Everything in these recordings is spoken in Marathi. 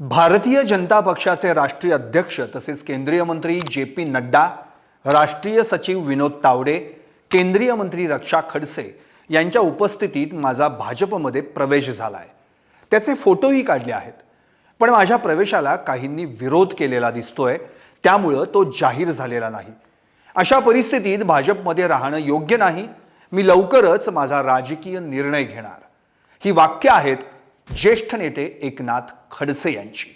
भारतीय जनता पक्षाचे राष्ट्रीय अध्यक्ष तसेच केंद्रीय मंत्री जे पी नड्डा राष्ट्रीय सचिव विनोद तावडे केंद्रीय मंत्री रक्षा खडसे यांच्या उपस्थितीत माझा भाजपमध्ये प्रवेश झाला आहे त्याचे फोटोही काढले आहेत. पण माझ्या प्रवेशाला काहींनी विरोध केलेला दिसतोय त्यामुळं तो जाहीर झालेला नाही. अशा परिस्थितीत भाजपमध्ये राहणं योग्य नाही. मी लवकरच माझा राजकीय निर्णय घेणार. ही वाक्य आहेत ज्येष्ठ नेते एकनाथ खडसे यांची.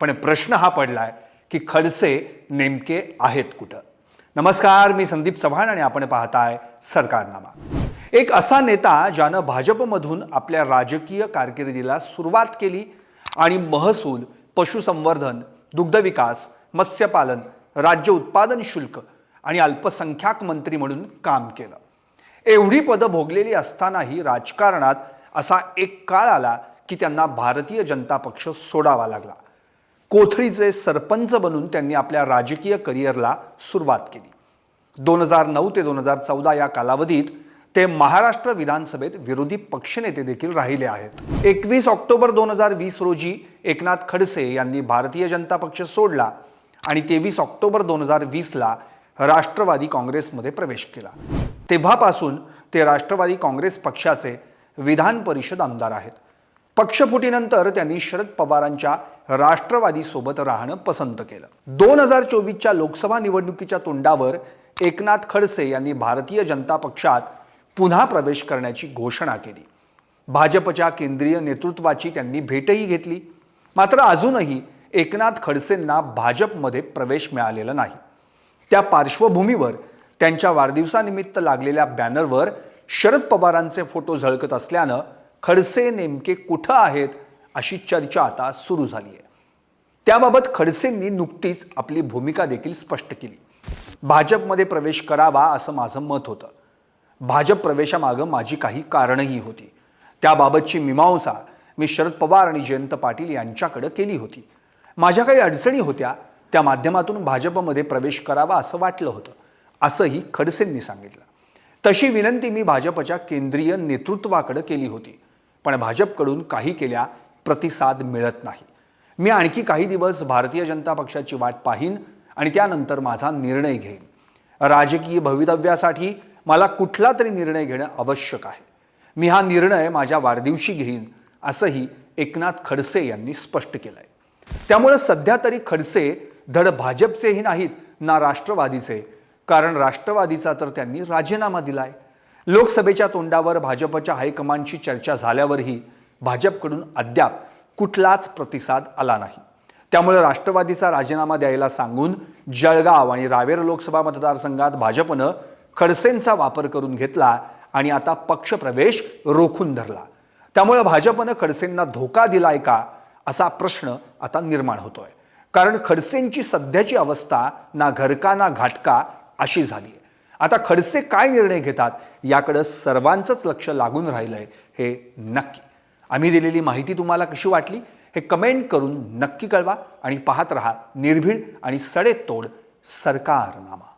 पण प्रश्न हा पडलाय की खडसे नेमके आहेत कुठं? नमस्कार मी संदीप चव्हाण आणि आपण पाहताय सरकारनामा. एक असा नेता ज्यानं भाजपमधून आपल्या राजकीय कारकिर्दीला सुरुवात केली आणि महसूल पशुसंवर्धन दुग्धविकास मत्स्यपालन राज्य उत्पादन शुल्क आणि अल्पसंख्याक मंत्री म्हणून काम केलं. एवढी पदं भोगलेली असतानाही राजकारणात असा एक काळ आला की त्यांना भारतीय जनता पक्ष सोडावा लागला. कोथळीचे सरपंच बनून त्यांनी आपल्या राजकीय करिअरला सुरुवात केली. दोन हजार नऊ ते दोन हजार चौदा या कालावधीत ते महाराष्ट्र विधानसभेत विरोधी पक्षनेते देखील राहिले आहेत. एकवीस ऑक्टोबर दोन हजार वीस रोजी एकनाथ खडसे यांनी भारतीय जनता पक्ष सोडला आणि तेवीस ऑक्टोबर दोन हजार वीसला राष्ट्रवादी काँग्रेसमध्ये प्रवेश केला. तेव्हापासून ते राष्ट्रवादी काँग्रेस पक्षाचे विधान परिषद आमदार आहेत. पक्षफुटीनंतर त्यांनी शरद पवारांच्या राष्ट्रवादीसोबत राहणं पसंत केलं. दोन हजार चोवीसच्या लोकसभा निवडणुकीच्या तोंडावर एकनाथ खडसे यांनी भारतीय जनता पक्षात पुन्हा प्रवेश करण्याची घोषणा केली. भाजपच्या केंद्रीय नेतृत्वाची त्यांनी भेटही घेतली. मात्र अजूनही एकनाथ खडसेंना भाजपमध्ये प्रवेश मिळालेला नाही. त्या पार्श्वभूमीवर त्यांच्या वाढदिवसानिमित्त लागलेल्या बॅनरवर शरद पवारांचे फोटो झळकत असल्यानं खडसे नेमके कुठं आहेत अशी चर्चा आता सुरू झाली आहे त्याबाबत खडसेंनी नुकतीच आपली भूमिका देखील स्पष्ट केली. भाजपमध्ये प्रवेश करावा असं माझं मत होतं. भाजप प्रवेशामागं माझी काही कारणंही होती. त्याबाबतची मीमांसा मी शरद पवार आणि जयंत पाटील यांच्याकडे केली होती. माझ्या काही अडचणी होत्या त्या माध्यमातून भाजपमध्ये प्रवेश करावा असं वाटलं होतं असंही खडसेंनी सांगितलं. तशी विनंती मी भाजपच्या केंद्रीय नेतृत्वाकडे केली होती. पण भाजपकडून काही केल्या प्रतिसाद मिळत नाही. मी आणखी काही दिवस भारतीय जनता पक्षाची वाट पाहीन आणि त्यानंतर माझा निर्णय घेईन. राजकीय भवितव्यासाठी मला कुठला तरी निर्णय घेणं आवश्यक आहे. मी हा निर्णय माझ्या वाढदिवशी घेईन असंही एकनाथ खडसे यांनी स्पष्ट केलं आहे त्यामुळे सध्या तरी खडसे धड भाजपचेही नाहीत ना राष्ट्रवादीचे कारण राष्ट्रवादीचा तर त्यांनी राजीनामा दिलाय. लोकसभेच्या तोंडावर भाजपच्या हायकमांडची चर्चा झाल्यावरही भाजपकडून अद्याप कुठलाच प्रतिसाद आला नाही. त्यामुळे राष्ट्रवादीचा राजीनामा द्यायला सांगून जळगाव आणि रावेर लोकसभा मतदारसंघात भाजपनं खडसेंचा वापर करून घेतला आणि आता पक्षप्रवेश रोखून धरला. त्यामुळे भाजपनं खडसेंना धोका दिलाय का असा प्रश्न आता निर्माण होतोय. कारण खडसेंची सध्याची अवस्था ना घरका ना घाटका अशी झाली आहे आता खडसे काय निर्णय घेतात याकडं सर्वांचंच लक्ष लागून राहिलंय हे नक्की. आम्ही दिलेली माहिती तुम्हाला कशी वाटली हे कमेंट करून नक्की कळवा आणि पाहत रहा निर्भीड आणि सडेतोड सरकारनामा.